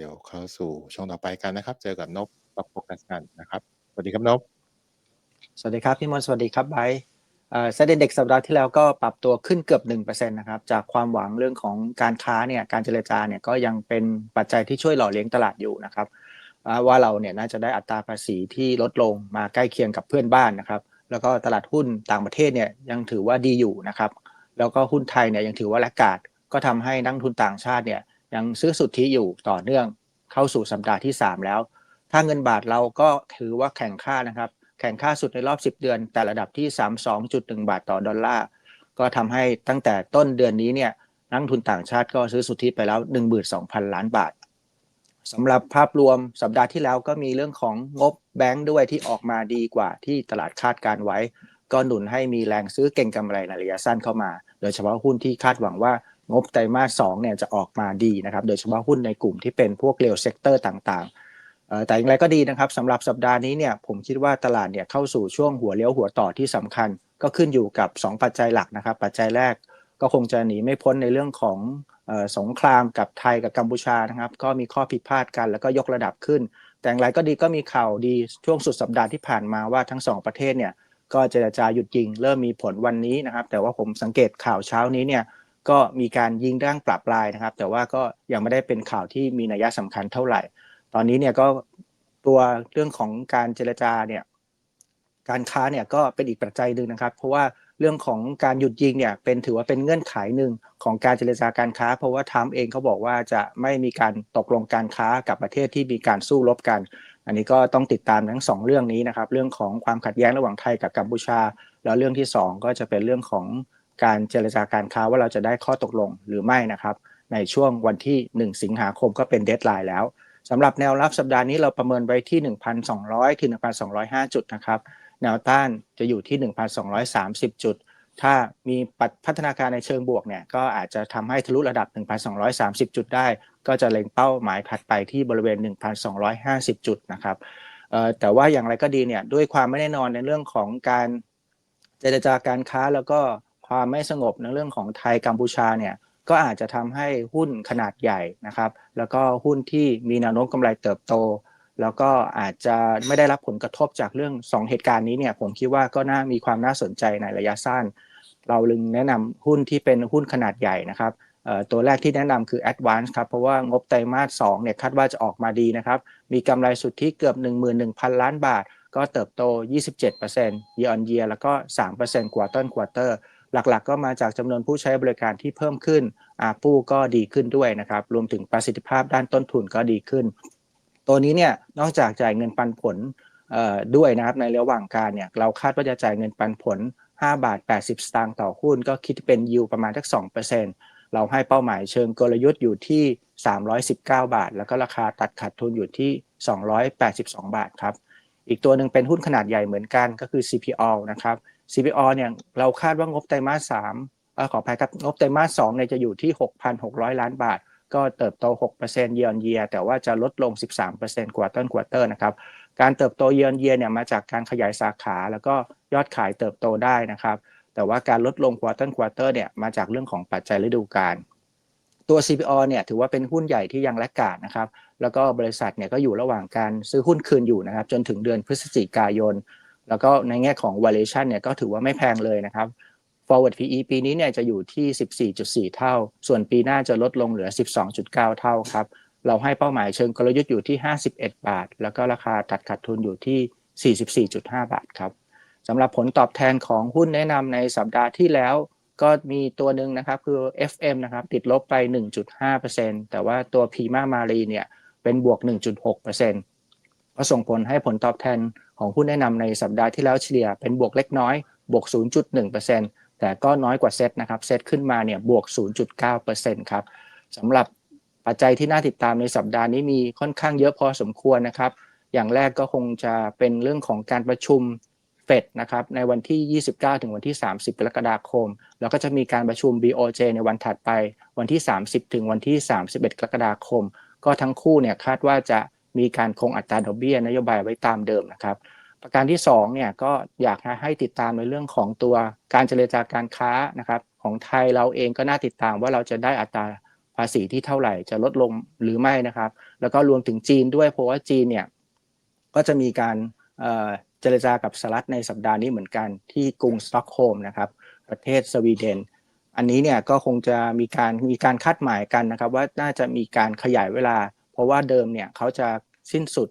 ดี๋ยวเข้าสู่ช่วงต่อไปกันนะครับ เจอกับนพกับโฟกัสกันนะครับสวัสดีครับนพสวัสดีครับพี่มนสวัสดีครับไบเอ่อเซ็นเด็กสัปดาห์ที่แล้วก็ปรับตัวขึ้นเกือบ1%นะครับจากความหวังเรื่องของการค้าเนี่ยการเจรจาเนี่ยก็ยังเป็นปัจจัยที่ช่วยหล่อเลี้ยงตลาดอยู่นะครับว่าเราเนี่ยน่าจะได้อัตราภาษีที่ลดลงมาใกล้เคียงกับเพื่อนบ้านนะครับแล้วก็ตลาดหุ้นต่างประเทศเนี่ยยังถือว่าดีอยู่นะครับแล้วก็หุ้นไทยเนี่ยยังถือว่าแลกาดก็ทำให้นักทุนต่างชาติเนี่ย ยังซื้อสุทธิอยู่ต่อเนื่องเข้าสู่สัปดาห์ที่ 3 แล้ว ถ้าเงินบาทเราก็ถือว่าแข่งค่านะครับ แข่งค่าสุดในรอบ 10 เดือน แต่ระดับที่ 32.1 บาทต่อดอลลาร์ ก็ทำให้ตั้งแต่ต้นเดือนนี้เนี่ยนักทุนต่างชาติก็ซื้อสุทธิไปแล้ว 12,000 ล้านบาทสำหรับภาพรวมสัปดาห์ที่แล้วก็มีเรื่องของงบแบงก์ด้วยที่ออกมาดีกว่าที่ตลาดคาดการไว้ ก็หนุนให้มีแรงซื้อเก่งกำไรในระยะสั้นเข้ามา โดยเฉพาะหุ้นที่คาดหวังว่า งบไตรมาส2เนี่ยจะออกมาดีนะครับ โดยเฉพาะหุ้นในกลุ่มที่เป็นพวกเรลเซกเตอร์ต่างๆ แต่อย่างไรก็ดีนะครับสำหรับสัปดาห์นี้เนี่ยผมคิดว่าตลาดเนี่ยเข้าสู่ช่วงหัวเลี้ยวหัวต่อที่สำคัญ ก็ขึ้นอยู่กับ 2 ปัจจัยหลักนะครับ ปัจจัยแรกก็คงจะหนีไม่พ้นในเรื่องของสงครามกับไทยกับกัมพูชานะครับ ก็มีข้อผิดพลาดกันแล้วก็ยกระดับขึ้น แต่อย่างไรก็ดีก็มีข่าวดีช่วงสุดสัปดาห์ที่ผ่านมาว่าทั้งสองประเทศเนี่ยก็เจรจาหยุดยิง เริ่มมีผลวันนี้นะครับ แต่ว่าผมสังเกตข่าวเช้านี้เนี่ย ก็มีการยิงร่างปรับปลายนะครับ แต่ว่าก็ยังไม่ได้เป็นข่าวที่มีนัยสำคัญเท่าไหร่ ตอนนี้เนี่ยก็ตัวเรื่องของการเจรจาเนี่ยการค้าเนี่ยก็เป็นอีกปัจจัยหนึ่งนะครับ เพราะว่าเรื่องของการหยุดยิงเนี่ยเป็นถือว่าเป็นเงื่อนไขหนึ่งของการเจรจาการค้า เพราะว่าทรัมป์เองเขาบอกว่าจะไม่มีการตกลงการค้ากับประเทศที่มีการสู้รบกัน อันนี้ก็ต้องติดตามทั้งสองเรื่องนี้นะครับ เรื่องของความขัดแย้งระหว่างไทยกับกัมพูชา แล้วเรื่องที่ 2 ก็จะเป็นเรื่องของ การเจรจาการค้าว่าเราจะได้ข้อตกลงหรือไม่นะครับ ในช่วงวันที่ 1 สิงหาคมก็เป็นเดทไลน์แล้วสำหรับแนวรับสัปดาห์นี้เราประเมินไว้ที่ 1,200 ถึง 1,205 จุดนะครับ แนวต้านจะอยู่ที่ 1,230 จุด ถ้ามีพัฒนาการในเชิงบวกเนี่ยก็อาจจะทำให้ทะลุระดับ 1,230 จุดได้ ก็จะเล็งเป้าหมายถัดไปที่บริเวณ 1,250 จุดนะครับแต่ว่าอย่างไรก็ดีเนี่ยด้วยความไม่แน่นอนในเรื่องของการเจรจาการค้าแล้วก็ ความไม่สงบในเรื่องของไทยกัมพูชาเนี่ยก็อาจจะทำให้หุ้นขนาดใหญ่นะครับ แล้วก็หุ้นที่มีแนวโน้มกำไรเติบโต แล้วก็อาจจะไม่ได้รับผลกระทบจากเรื่อง 2 เหตุการณ์นี้เนี่ยผมคิดว่าก็น่ามีความน่าสนใจในระยะสั้น เราลึงแนะนำหุ้นที่เป็นหุ้นขนาดใหญ่นะครับตัวแรกที่แนะนำคือ Advance ครับ เพราะว่างบไตรมาส2เนี่ยคาดว่าจะออกมาดีนะครับ มีกำไรสุทธิเกือบ 11,000 ล้านบาท ก็เติบโต 27% year on year แล้วก็3% quarter quarter หลักๆ ก็มาจากจำนวนผู้ใช้บริการที่เพิ่มขึ้นอาปูก็ดีขึ้นด้วยนะครับรวมถึงประสิทธิภาพด้านต้นทุนก็ดีขึ้น ตัวนี้เนี่ยนอกจากจ่ายเงินปันผลด้วยนะครับในระหว่างการเนี่ยเราคาดว่าจะจ่ายเงินปันผล 5 บาท 80 สตางค์ต่อหุ้น ก็คิดเป็นยิวประมาณสัก2%เราให้เป้าหมายเชิงกลยุทธ์อยู่ที่ 319 บาท แล้วก็ราคาตัดขาดทุนอยู่ที่ 282 บาทครับ อีกตัวหนึ่งเป็นหุ้นขนาดใหญ่เหมือนกันก็คือ CPO นะครับ CPO เนี่ยเราคาดว่างบไตรมาส3เอ่อขออภัยครับงบไตรมาส2เนี่ยจะอยู่ที่ 6,600 ล้านบาท ก็เติบโต 6% year on year แต่ว่าจะลดลง 13% quarter quarter นะครับ การเติบโต year on year เนี่ยมาจากการขยายสาขา แล้วก็ยอดขายเติบโตได้นะครับ แต่ว่าการลดลง quarter quarter เนี่ยมาจากเรื่องของปัจจัยฤดูกาลตัว CPO เนี่ยถือว่าเป็นหุ้นใหญ่ที่ยังแลกขาดนะครับ แล้วก็บริษัทเนี่ยก็อยู่ระหว่างการซื้อหุ้นคืนอยู่นะครับ จนถึงเดือนพฤศจิกายน แล้วก็ในแง่ของ valuation เนี่ยก็ถือว่าไม่แพงเลยนะครับ forward PE ปีนี้เนี่ยจะอยู่ที่ 14.4 เท่า ส่วนปีหน้าจะลดลงเหลือ 12.9 เท่าครับ เราให้เป้าหมายเชิงกลยุทธ์อยู่ที่ 51 บาท แล้วก็ราคาตัดขาดทุนอยู่ที่ 44.5 บาทครับสำหรับผลตอบแทนของหุ้นแนะนำในสัปดาห์ที่แล้วก็มีตัวหนึ่งนะครับคือ FM นะครับติดลบไป 1.5%แต่ว่าตัว Pima Mari เนี่ยเป็นบวก 1.6%ก็ส่งผลให้ผลตอบแทน ของหุ้นแนะนำในสัปดาห์ที่แล้วเฉลี่ยเป็นบวกเล็กน้อย บวก 0.1%แต่ก็น้อยกว่าเซตนะครับเซตขึ้นมาเนี่ยบวก 0.9%ครับสำหรับปัจจัยที่น่าติดตามในสัปดาห์นี้มีค่อนข้างเยอะพอสมควรนะครับ อย่างแรกก็คงจะเป็นเรื่องของการประชุมเฟดนะครับในวันที่ 29 ถึงวันที่ 30 กรกฎาคม แล้วก็จะมีการประชุม BOJ ในวันถัดไป วันที่ 30 ถึงวันที่ 31 กรกฎาคม ก็ทั้งคู่เนี่ยคาดว่าจะ มีการคงอัตราดอกเบี้ยนโยบายไว้ตามเดิมนะครับ ประการที่2เนี่ยก็อยากให้ติดตามในเรื่องของตัวการเจรจาการค้านะครับของไทยเราเองก็น่าติดตามว่าเราจะได้อัตราภาษีที่เท่าไหร่จะลดลงหรือไม่นะครับ แล้วก็รวมถึงจีนด้วยเพราะว่าจีนเนี่ยก็จะมีการเจรจากับสหรัฐในสัปดาห์นี้เหมือนกันที่กรุงสต็อกโฮล์มนะครับประเทศสวีเดน อันนี้เนี่ยก็คงจะมีการมีการคาดหมายกันนะครับ ว่าน่าจะมีการขยายเวลา ราะว่าเดิมเนี่ยเขาจะสิ้นสุด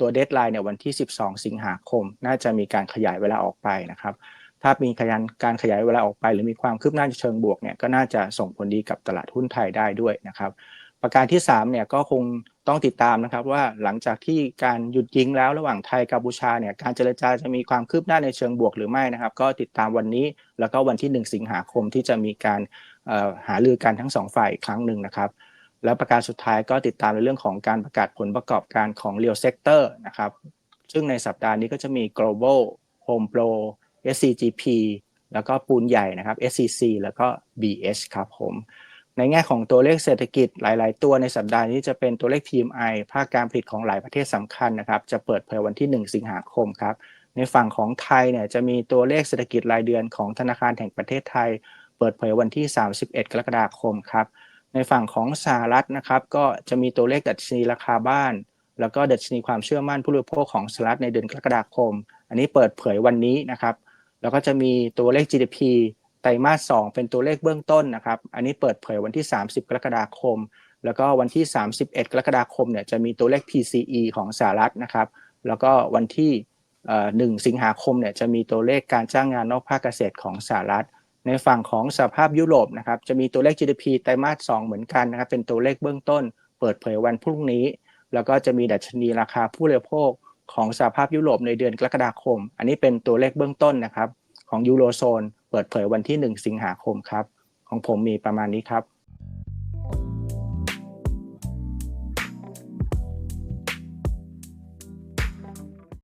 ตัวเดทไลน์เนี่ยวันที่ 12 สิงหาคม น่าจะมีการขยายเวลาออกไปนะครับถ้ามีการการขยายเวลาออกไป หรือมีความคืบหน้าเชิงบวกเนี่ยก็น่าจะส่งผลดีกับตลาดหุ้นไทยได้ด้วยนะครับ ประการที่3เนี่ยก็คงต้องติดตามนะครับว่าหลังจากที่การหยุดยิงแล้วระหว่างไทยกัมพูชาเนี่ยการเจรจาจะมีความคืบหน้าในเชิงบวกหรือไม่นะครับ ก็ติดตามวันนี้แล้วก็วันที่ 1 สิงหาคมที่จะมีการหารือกันทั้งสองฝ่ายอีกครั้งหนึ่งนะครับ แล้วประการสุดท้ายก็ติดตามในเรื่องของการประกาศผลประกอบการของ Real Sector นะครับ ซึ่งในสัปดาห์นี้ก็จะมี Global Home Pro SCGP แล้วก็ปูนใหญ่นะครับ SCC แล้วก็ BH ครับผม ในแง่ของตัวเลขเศรษฐกิจหลาย ๆ ตัวในสัปดาห์นี้จะเป็นตัวเลข PMI ภาคการผลิตของหลายประเทศสำคัญนะครับ จะเปิดเผยวันที่ 1 สิงหาคมครับ ในฝั่งของไทยเนี่ยจะมีตัวเลขเศรษฐกิจรายเดือนของธนาคารแห่งประเทศไทย เปิดเผยวันที่ 31 กรกฎาคมครับ ในฝั่งของสหรัฐนะครับ ก็จะมีตัวเลขดัชนีราคาบ้าน แล้วก็ดัชนีความเชื่อมั่นผู้บริโภคของสหรัฐในเดือนกรกฎาคม อันนี้เปิดเผยวันนี้นะครับ แล้วก็จะมีตัวเลข GDP ไตรมาส 2 เป็นตัวเลขเบื้องต้นนะครับ อันนี้เปิดเผยวันที่ 30 กรกฎาคม แล้วก็วันที่ 31 กรกฎาคมเนี่ยจะมีตัวเลข PCE ของสหรัฐนะครับ แล้วก็วันที่1สิงหาคมเนี่ยจะมีตัวเลขการจ้างงานนอกภาคเกษตรของสหรัฐ ในฝั่งของสภาพยุโรปนะครับจะมีตัวเลข GDP ไตรมาส 2 เหมือนกันนะครับเป็นตัวเลขเบื้องต้น เปิดเผยวันพรุ่งนี้ แล้วก็จะมีดัชนีราคาผู้บริโภคของสภาพยุโรปในเดือนกรกฎาคม อันนี้เป็นตัวเลขเบื้องต้นนะครับของยูโรโซน เปิดเผยวันที่ 1 สิงหาคมครับของผมมีประมาณนี้ครับ